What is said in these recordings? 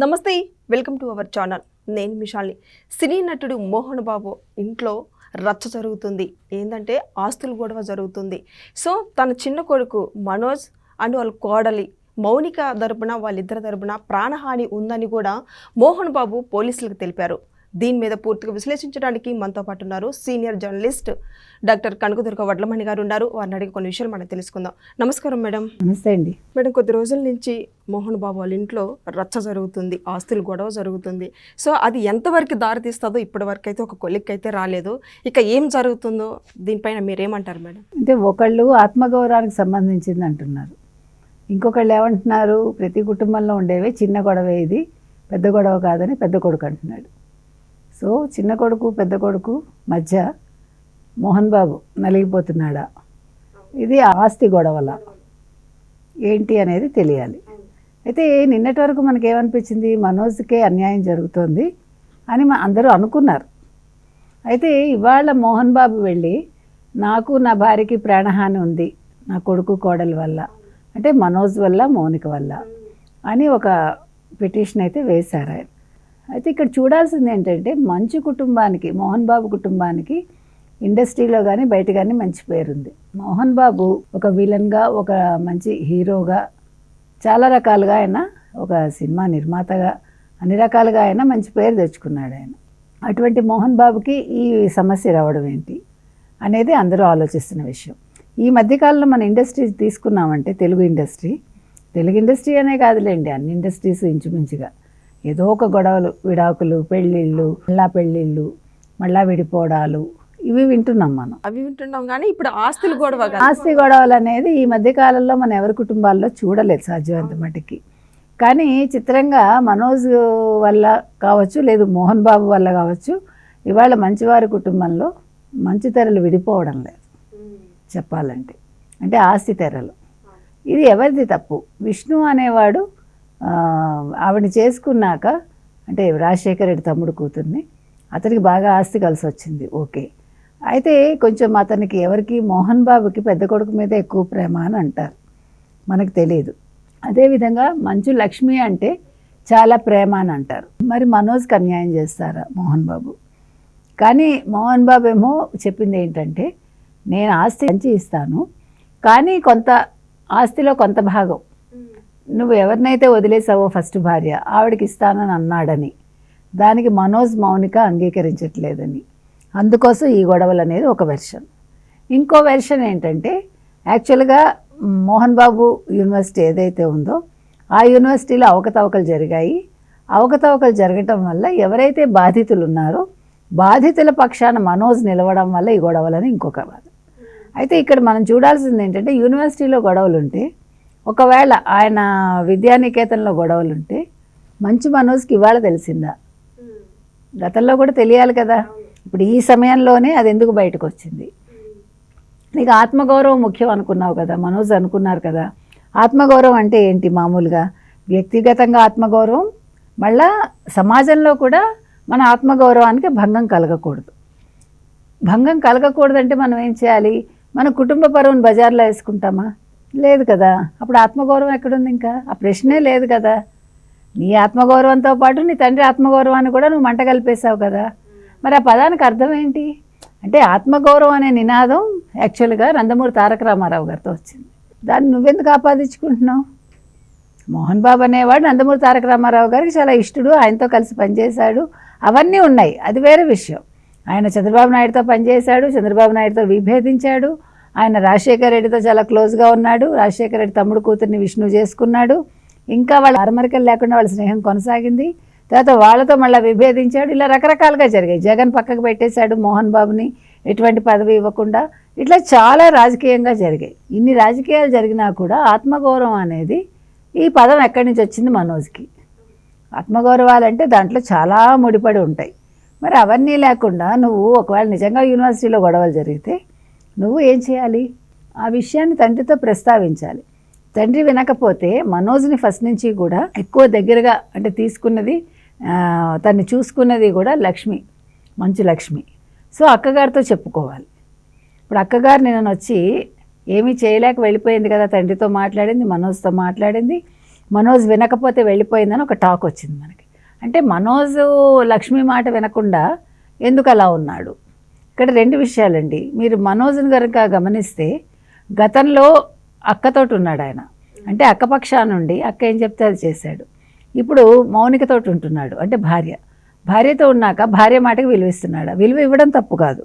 నమస్తే welcome to our channel. నేను మిషాల్ని. సినీ నటుడు మోహన్ బాబు ఇంట్లో రచ్చ జరుగుతుంది. ఏంటంటే ఆస్తుల గొడవ జరుగుతుంది. సో తన చిన్న కొడుకు మనోజ్ అండ్ వాళ్ళ కోడలి మౌనిక తరపున వాళ్ళిద్దరి తరపున ప్రాణహాని ఉందని కూడా మోహన్ బాబు పోలీసులకు తెలిపారు. దీని మీద పూర్తిగా విశ్లేషించడానికి మనతో పాటు ఉన్నారు senior journalist doctor Kanakadurga Vadlamani garu ఉన్నారు. వారిని అడిగి కొన్ని విషయాలు మనం తెలుసుకుందాం. నమస్కారం మేడం. నమస్తే అండి. మేడం కొద్ది రోజుల నుంచి మోహన్ బాబు వాళ్ళ ఇంట్లో రచ్చ జరుగుతుంది ఆస్తుల గొడవ జరుగుతుంది. సో అది ఎంతవరకు దారితీస్తుందో ఇప్పటి వరకు అయితే ఒక కొలిక్ అయితే రాలేదు. ఇక ఏం జరుగుతుందో దీనిపైన మీరేమంటారు మేడం? అంటే ఒకళ్ళు ఆత్మగౌరవానికి సంబంధించింది అంటున్నారు. ఇంకొకళ్ళు ఏమంటున్నారు ప్రతి కుటుంబంలో ఉండేవి చిన్న గొడవ ఇది పెద్ద గొడవ కాదని పెద్ద కొడుకు అంటున్నాడు. సో చిన్న కొడుకు పెద్ద కొడుకు మధ్య మోహన్ బాబు నలిగిపోతున్నాడా? ఇది ఆస్తి గొడవల. ఏంటి అనేది తెలియాలి. అయితే నిన్నటి వరకు మనకి ఏమనిపించింది మనోజ్కే అన్యాయం జరుగుతోంది అని మా అందరూ అనుకున్నారు. అయితే ఇవాళ మోహన్ బాబు వెళ్ళి నాకు నా భార్యకి ప్రాణహాని ఉంది నా కొడుకు కోడల వల్ల అంటే మనోజ్ వల్ల మౌనిక వల్ల అని ఒక పిటిషన్ అయితే వేశారు ఆయన. అయితే ఇక్కడ చూడాల్సింది ఏంటంటే మంచు కుటుంబానికి మోహన్ బాబు కుటుంబానికి ఇండస్ట్రీలో కానీ బయట కానీ మంచి పేరుంది. మోహన్ బాబు ఒక విలన్గా ఒక మంచి హీరోగా చాలా రకాలుగా ఆయన ఒక సినిమా నిర్మాతగా అన్ని రకాలుగా ఆయన మంచి పేరు తెచ్చుకున్నాడు ఆయన. అటువంటి మోహన్ బాబుకి ఈ సమస్య రావడం ఏంటి అనేది అందరూ ఆలోచిస్తున్న విషయం. ఈ మధ్యకాలంలో మన ఇండస్ట్రీ తీసుకున్నామంటే తెలుగు ఇండస్ట్రీ. తెలుగు ఇండస్ట్రీ అనే కాదులేండి అన్ని ఇండస్ట్రీస్ ఇంచుమించుగా. ఏదో ఒక గొడవలు విడాకులు పెళ్ళిళ్ళు మళ్ళా పెళ్ళిళ్ళు మళ్ళా విడిపోవడాలు ఇవి వింటున్నాం మనం. అవి వింటున్నాం కానీ ఇప్పుడు ఆస్తుల గొడవ ఆస్తి గొడవలు అనేది ఈ మధ్య కాలంలో మనం ఎవరి కుటుంబాల్లో చూడలేదు సాధ్యమంత మటుకి. కానీ చిత్రంగా మనోజ్ వల్ల కావచ్చు లేదు మోహన్ బాబు వల్ల కావచ్చు ఇవాళ మంచివారి కుటుంబంలో మంచి తెరలు విడిపోవడం లేదు చెప్పాలంటే. అంటే ఆస్తి తెరలు. ఇది ఎవరిది తప్పు? విష్ణు అనేవాడు ఆవిడని చేసుకున్నాక అంటే రాజశేఖర రెడ్డి తమ్ముడు కూతుర్ని అతనికి బాగా ఆస్తి కలిసి వచ్చింది ఓకే. అయితే కొంచెం అతనికి ఎవరికి మోహన్ బాబుకి పెద్ద కొడుకు మీద ఎక్కువ ప్రేమ అని అంటారు. మనకు తెలియదు అదేవిధంగా మంచు లక్ష్మి అంటే చాలా ప్రేమ అని అంటారు. మరి మనోజ్కి అన్యాయం చేస్తారా మోహన్ బాబు? కానీ మోహన్ బాబు ఏమో చెప్పింది ఏంటంటే నేను ఆస్తి పంచి ఇస్తాను కానీ కొంత ఆస్తిలో కొంత భాగం నువ్వు ఎవరినైతే వదిలేసావో ఫస్ట్ భార్య ఆవిడకి ఇస్తానని అన్నాడని. దానికి మనోజ్ మౌనిక అంగీకరించట్లేదని. అందుకోసం ఈ గొడవలు అనేది ఒక వెర్షన్. ఇంకో వెర్షన్ ఏంటంటే యాక్చువల్గా మోహన్ బాబు యూనివర్సిటీ ఏదైతే ఉందో ఆ యూనివర్సిటీలో అవకతవకలు జరిగాయి. అవకతవకలు జరగటం వల్ల ఎవరైతే బాధితులు ఉన్నారో బాధితుల పక్షాన మనోజ్ నిలవడం వల్ల ఈ గొడవలని ఇంకొక బాధ అయితే ఇక్కడ మనం చూడాల్సింది ఏంటంటే యూనివర్సిటీలో గొడవలు ఉంటే ఒకవేళ ఆయన విద్యానికేతన్లో గొడవలు ఉంటే మంచి మనోజ్కి ఇవాళ తెలిసిందా? గతంలో కూడా తెలియాలి కదా. ఇప్పుడు ఈ సమయంలోనే అది ఎందుకు బయటకు వచ్చింది నీకు ఆత్మగౌరవం ముఖ్యం అనుకున్నావు కదా మనోజ్ అనుకున్నారు కదా. ఆత్మగౌరవం అంటే ఏంటి మామూలుగా? వ్యక్తిగతంగా ఆత్మగౌరవం మళ్ళా సమాజంలో కూడా మన ఆత్మగౌరవానికి భంగం కలగకూడదు. భంగం కలగకూడదంటే మనం ఏం చేయాలి? మన కుటుంబ పరువును బజార్లో వేసుకుంటామా? లేదు కదా. అప్పుడు ఆత్మగౌరవం ఎక్కడుంది ఇంకా? ఆ ప్రశ్నే లేదు కదా. నీ ఆత్మగౌరవంతో పాటు నీ తండ్రి ఆత్మగౌరవాన్ని కూడా నువ్వు మంట కలిపేశావు కదా. మరి ఆ పదానికి అర్థం ఏంటి? అంటే ఆత్మగౌరవం అనే నినాదం యాక్చువల్గా నందమూరి తారక రామారావు గారితో వచ్చింది. దాన్ని నువ్వెందుకు ఆపాదించుకుంటున్నావు? మోహన్ బాబు అనేవాడు నందమూరి తారక రామారావు గారికి చాలా ఇష్టడు ఆయనతో కలిసి పనిచేశాడు. అవన్నీ ఉన్నాయి. అది వేరే విషయం. ఆయన చంద్రబాబు నాయుడుతో పనిచేశాడు చంద్రబాబు నాయుడుతో విభేదించాడు. ఆయన రాజశేఖర రెడ్డితో చాలా క్లోజ్గా ఉన్నాడు. రాజశేఖర రెడ్డి తమ్ముడు కూతుర్ని విష్ణు చేసుకున్నాడు. ఇంకా వాళ్ళ అరమరికలు లేకుండా వాళ్ళ స్నేహం కొనసాగింది. తర్వాత వాళ్ళతో మళ్ళీ విభేదించాడు. ఇలా రకరకాలుగా జరిగాయి. జగన్ పక్కకు పెట్టేశాడు మోహన్ బాబుని. ఎటువంటి పదవి ఇవ్వకుండా ఇట్లా చాలా రాజకీయంగా జరిగాయి. ఇన్ని రాజకీయాలు జరిగినా కూడా ఆత్మగౌరవం అనేది ఈ పదం ఎక్కడి నుంచి వచ్చింది మనోజ్కి? ఆత్మగౌరవాలంటే దాంట్లో చాలా ముడిపడి ఉంటాయి. మరి అవన్నీ లేకుండా నువ్వు ఒకవేళ నిజంగా యూనివర్సిటీలో గొడవలు జరిగితే నువ్వు ఏం చేయాలి? ఆ విషయాన్ని తండ్రితో ప్రస్తావించాలి. తండ్రి వినకపోతే మనోజ్ని ఫస్ట్ నుంచి కూడా ఎక్కువ దగ్గరగా అంటే తీసుకున్నది తను తన్ని చూసుకున్నది కూడా లక్ష్మి మంచు లక్ష్మి. సో అక్కగారితో చెప్పుకోవాలి. ఇప్పుడు అక్కగారు నేను వచ్చి ఏమీ చేయలేక వెళ్ళిపోయింది కదా తండ్రితో మాట్లాడింది మనోజ్తో మాట్లాడింది. మనోజ్ వినకపోతే వెళ్ళిపోయిందని ఒక టాక్ వచ్చింది మనకి. అంటే మనోజ్ లక్ష్మి మాట వినకుండా ఎందుకు అలా ఉన్నాడు? ఇక్కడ రెండు విషయాలండి. మీరు మనోజ్ని కనుక గమనిస్తే గతంలో అక్కతోటి ఉన్నాడు ఆయన. అంటే అక్కపక్షా నుండి అక్క ఏం చెప్తే అది చేశాడు. ఇప్పుడు మౌనికతోటి ఉంటున్నాడు అంటే భార్య. భార్యతో ఉన్నాక భార్య మాటకి విలువిస్తున్నాడు? విలువ ఇవ్వడం తప్పు కాదు.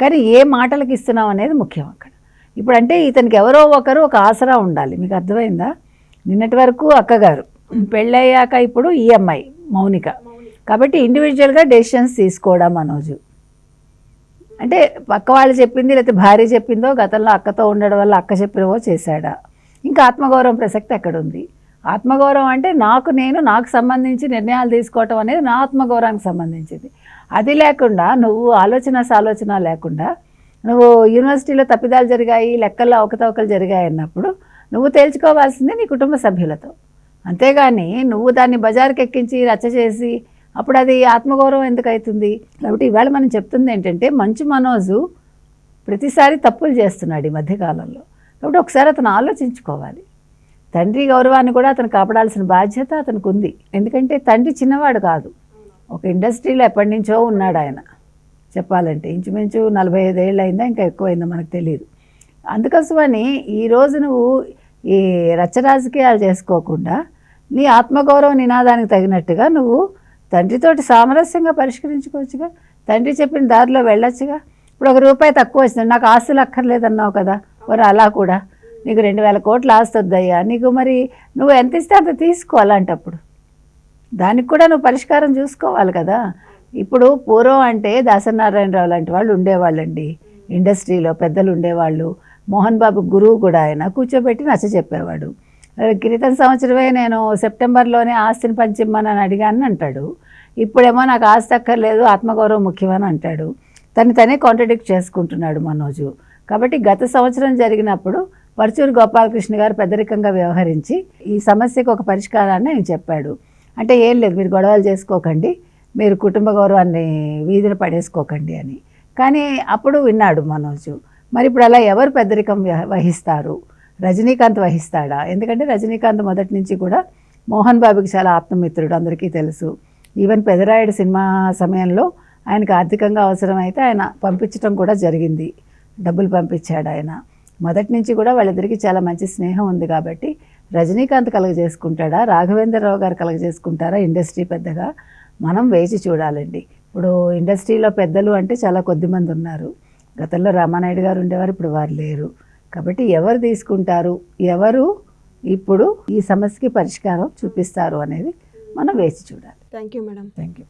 కానీ ఏ మాటలకు ఇస్తున్నాం అనేది ముఖ్యం అక్కడ. ఇప్పుడు అంటే ఇతనికి ఎవరో ఒకరు ఒక ఆసరా ఉండాలి. మీకు అర్థమైందా? నిన్నటి వరకు అక్కగారు పెళ్ళయ్యాక ఇప్పుడు ఈఎంఐ మౌనిక. కాబట్టి ఇండివిజువల్గా డెసిషన్స్ తీసుకోవడం మనోజు. అంటే పక్క వాళ్ళు చెప్పింది లేకపోతే భార్య చెప్పిందో గతంలో అక్కతో ఉండడం వల్ల అక్క చెప్పినవో చేశాడా? ఇంకా ఆత్మగౌరవం ప్రసక్తి ఎక్కడ ఉంది ఆత్మగౌరవం అంటే నాకు నేను నాకు సంబంధించి నిర్ణయాలు తీసుకోవటం అనేది నా ఆత్మగౌరవానికి సంబంధించింది. అది లేకుండా నువ్వు ఆలోచన సాలోచన లేకుండా నువ్వు యూనివర్సిటీలో తప్పిదాలు జరిగాయి లెక్కల్లో అవకతవకలు జరిగాయి అన్నప్పుడు నువ్వు తేల్చుకోవాల్సింది నీ కుటుంబ సభ్యులతో. అంతేగాని నువ్వు దాన్ని బజార్కి ఎక్కించి రచ్చ చేసి అప్పుడు అది ఆత్మగౌరవం ఎందుకు అవుతుంది కాబట్టి ఇవాళ మనం చెప్తుంది ఏంటంటే మంచు మనోజు ప్రతిసారి తప్పులు చేస్తున్నాడు ఈ మధ్యకాలంలో కాబట్టి ఒకసారి అతను ఆలోచించుకోవాలి. తండ్రి గౌరవాన్ని కూడా అతను కాపాడాల్సిన బాధ్యత అతనికి ఉంది ఎందుకంటే తండ్రి చిన్నవాడు కాదు. ఒక ఇండస్ట్రీలో ఎప్పటి నుంచో ఉన్నాడు ఆయన. చెప్పాలంటే ఇంచుమించు నలభై ఐదేళ్ళు అయిందా ఇంకా ఎక్కువైందా మనకు తెలియదు అందుకోసమని ఈరోజు నువ్వు ఈ రచ్చ రాజకీయాలు చేసుకోకుండా నీ ఆత్మగౌరవ నినాదానికి తగినట్టుగా నువ్వు తండ్రితోటి సామరస్యంగా పరిష్కరించుకోవచ్చుగా. తండ్రి చెప్పిన దారిలో వెళ్ళొచ్చుగా. ఇప్పుడు ఒక రూపాయి తక్కువ వచ్చింది. నాకు ఆస్తులు అక్కర్లేదన్నావు కదా. మరి అలా కూడా. నీకు రెండు వేల కోట్లు ఆస్తి వద్దయ్యా. నీకు మరి నువ్వు ఎంత ఇస్తే అంత తీసుకో అలాంటప్పుడు. దానికి కూడా నువ్వు పరిష్కారం చూసుకోవాలి కదా. ఇప్పుడు పూర్వం అంటే దాసనారాయణరావు లాంటి వాళ్ళు ఉండేవాళ్ళండి. ఇండస్ట్రీలో పెద్దలు ఉండేవాళ్ళు. మోహన్ బాబు గురువు కూడా ఆయన. కూర్చోబెట్టి నచ్చ చెప్పేవాడు. క్రితం సంవత్సరమే నేను సెప్టెంబర్లోనే ఆస్తిని పంచిమ్మని అడిగాను అంటాడు. ఇప్పుడేమో నాకు ఆస్తి అక్కర్లేదు ఆత్మగౌరవం ముఖ్యమని అంటాడు. తను తనే కాంట్రడిక్ట్ చేసుకుంటున్నాడు మనోజు. కాబట్టి గత సంవత్సరం జరిగినప్పుడు పరుచూరు గోపాలకృష్ణ గారు పెద్దరికంగా వ్యవహరించి ఈ సమస్యకు ఒక పరిష్కారాన్ని ఆయన చెప్పాడు. అంటే ఏం లేదు మీరు గొడవలు చేసుకోకండి మీరు కుటుంబ గౌరవాన్ని వీధిన పడేసుకోకండి అని. కానీ అప్పుడు విన్నాడు మనోజు. మరి ఇప్పుడు అలా ఎవరు పెద్దరికం వహ- వహిస్తారు? రజనీకాంత్ వహిస్తాడా? ఎందుకంటే రజనీకాంత్ మొదటి నుంచి కూడా మోహన్ బాబుకి చాలా ఆత్మమిత్రుడు అందరికీ తెలుసు. ఈవెన్ పెదరాయుడు సినిమా సమయంలో ఆయనకు ఆర్థికంగా అవసరమైతే ఆయన పంపించడం కూడా జరిగింది. డబ్బులు పంపించాడు ఆయన. మొదటి నుంచి కూడా వాళ్ళిద్దరికీ చాలా మంచి స్నేహం ఉంది కాబట్టి రజనీకాంత్ కలగజేసుకుంటాడా? రాఘవేంద్రరావు గారు కలగజేసుకుంటారా? ఇండస్ట్రీ పెద్దగా? మనం వేచి చూడాలండి. ఇప్పుడు ఇండస్ట్రీలో పెద్దలు అంటే చాలా కొద్ది మంది ఉన్నారు. గతంలో రామానాయుడు గారు ఉండేవారు ఇప్పుడు వారు లేరు. కాబట్టి ఎవరు తీసుకుంటారు? ఎవరు ఇప్పుడు ఈ సమస్యకి పరిష్కారం చూపిస్తారు అనేది మనం వేచి చూడాలి. Thank you madam thank you